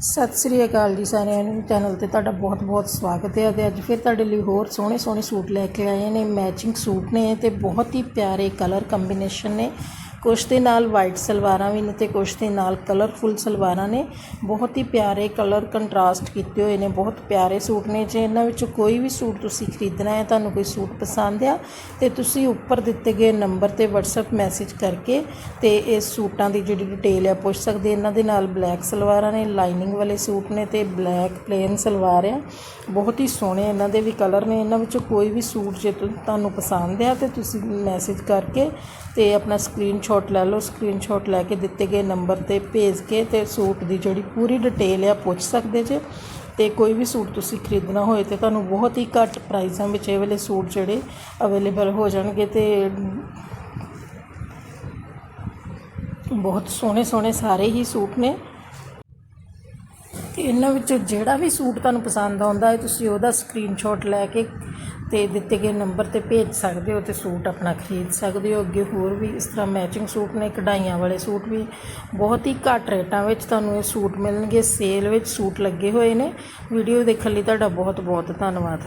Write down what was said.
ਸਤਿ ਸ੍ਰੀ ਅਕਾਲ ਜੀ ਸਾਰਿਆਂ ਨੂੰ। ਚੈਨਲ ਤੇ ਤੁਹਾਡਾ ਬਹੁਤ-ਬਹੁਤ ਸਵਾਗਤ ਹੈ ਤੇ ਅੱਜ ਫਿਰ ਤੁਹਾਡੇ ਲਈ ਹੋਰ ਸੋਹਣੇ-ਸੋਹਣੇ ਸੂਟ ਲੈ ਕੇ ਆਏ ਨੇ। ਮੈਚਿੰਗ ਸੂਟ ਨੇ ਤੇ ਬਹੁਤ ਹੀ ਪਿਆਰੇ ਕਲਰ ਕੰਬੀਨੇਸ਼ਨ ਨੇ। ਕੁਛ ਦੇ ਨਾਲ ਵਾਈਟ ਸਲਵਾਰਾਂ ਵੀ ਨੇ ਤੇ ਕੁਛ ਦੇ ਨਾਲ ਕਲਰਫੁੱਲ ਸਲਵਾਰਾਂ ਨੇ। ਬਹੁਤ ਹੀ ਪਿਆਰੇ ਕਲਰ ਕੰਟਰਾਸਟ ਕੀਤੇ ਹੋਏ ਨੇ, ਬਹੁਤ ਪਿਆਰੇ ਸੂਟ ਨੇ। ਜੇ ਇਹਨਾਂ ਵਿੱਚੋਂ ਕੋਈ ਵੀ ਸੂਟ ਤੁਸੀਂ ਖਰੀਦਣਾ ਹੈ, ਤੁਹਾਨੂੰ ਕੋਈ ਸੂਟ ਪਸੰਦ ਆ, ਤੇ ਤੁਸੀਂ ਉੱਪਰ ਦਿੱਤੇ ਗਏ ਨੰਬਰ ਤੇ WhatsApp ਮੈਸੇਜ ਕਰਕੇ ਤੇ ਇਸ ਸੂਟਾਂ ਦੀ ਜਿਹੜੀ ਡਿਟੇਲ ਆ, ਪੁੱਛ ਸਕਦੇ ਇਹਨਾਂ ਦੇ ਨਾਲ ਬਲੈਕ ਸਲਵਾਰਾਂ ਨੇ ਲਾਈਨਿੰਗ ਵਾਲੇ ਸੂਟ ਨੇ ਤੇ ਬਲੈਕ ਪਲੇਨ ਸਲਵਾਰ ਆ। ਬਹੁਤ ਹੀ ਸੋਹਣੇ ਇਹਨਾਂ ਦੇ ਵੀ ਕਲਰ ਨੇ। ਇਹਨਾਂ ਵਿੱਚੋਂ ਕੋਈ ਵੀ ਸੂਟ ਜੇ ਤੁਹਾਨੂੰ ਪਸੰਦ ਆ, ਤੇ ਤੁਸੀਂ ਮੈਸੇਜ ਕਰਕੇ ਤੇ ਆਪਣਾ ਸਕਰੀਨਸ਼ਾਟ ਲੈ ਲਓ ਸਕਰੀਨਸ਼ਾਟ ਲੈ ਕੇ ਦਿੱਤੇ ਗਏ ਨੰਬਰ ਤੇ ਭੇਜ ਕੇ ਤੇ ਸੂਟ ਦੀ ਜਿਹੜੀ ਪੂਰੀ ਡਿਟੇਲ ਆ, ਪੁੱਛ ਸਕਦੇ ਜੇ। ਤੇ ਕੋਈ ਵੀ ਸੂਟ ਤੁਸੀਂ ਖਰੀਦਣਾ ਹੋਏ ਤੇ ਤੁਹਾਨੂੰ ਬਹੁਤ ਹੀ ਘੱਟ ਪ੍ਰਾਈਸਾਂ ਵਿੱਚ ਇਹ ਵਾਲੇ ਸੂਟ ਜਿਹੜੇ ਅਵੇਲੇਬਲ ਹੋ ਜਾਣਗੇ ਤੇ ਬਹੁਤ ਸੋਹਣੇ ਸੋਹਣੇ ਸਾਰੇ ਹੀ ਸੂਟ ਨੇ। ਤੇ ਇਹਨਾਂ ਵਿੱਚੋਂ ਜਿਹੜਾ ਵੀ ਸੂਟ ਤੁਹਾਨੂੰ ਪਸੰਦ ਆਉਂਦਾ ਹੈ, ਤੁਸੀਂ ਉਹਦਾ ਸਕਰੀਨਸ਼ਾਟ ਲੈ ਕੇ ਤੇ ਦਿੱਤੇ ਗਏ ਨੰਬਰ ਤੇ ਭੇਜ ਸਕਦੇ ਹੋ ਤੇ ਸੂਟ ਆਪਣਾ ਖਰੀਦ ਸਕਦੇ ਹੋ। ਅੱਗੇ ਹੋਰ ਵੀ ਇਸ ਤਰ੍ਹਾਂ ਮੈਚਿੰਗ ਸੂਟ ਨੇ, ਕਢਾਈਆਂ ਵਾਲੇ ਸੂਟ ਵੀ। ਬਹੁਤ ਹੀ ਘੱਟ ਰੇਟਾਂ ਵਿੱਚ ਤੁਹਾਨੂੰ ਇਹ ਸੂਟ ਮਿਲਣਗੇ ਸੇਲ ਵਿੱਚ ਸੂਟ ਲੱਗੇ ਹੋਏ ਨੇ। ਵੀਡੀਓ ਦੇਖਣ ਲਈ ਤੁਹਾਡਾ ਬਹੁਤ ਬਹੁਤ ਧੰਨਵਾਦ।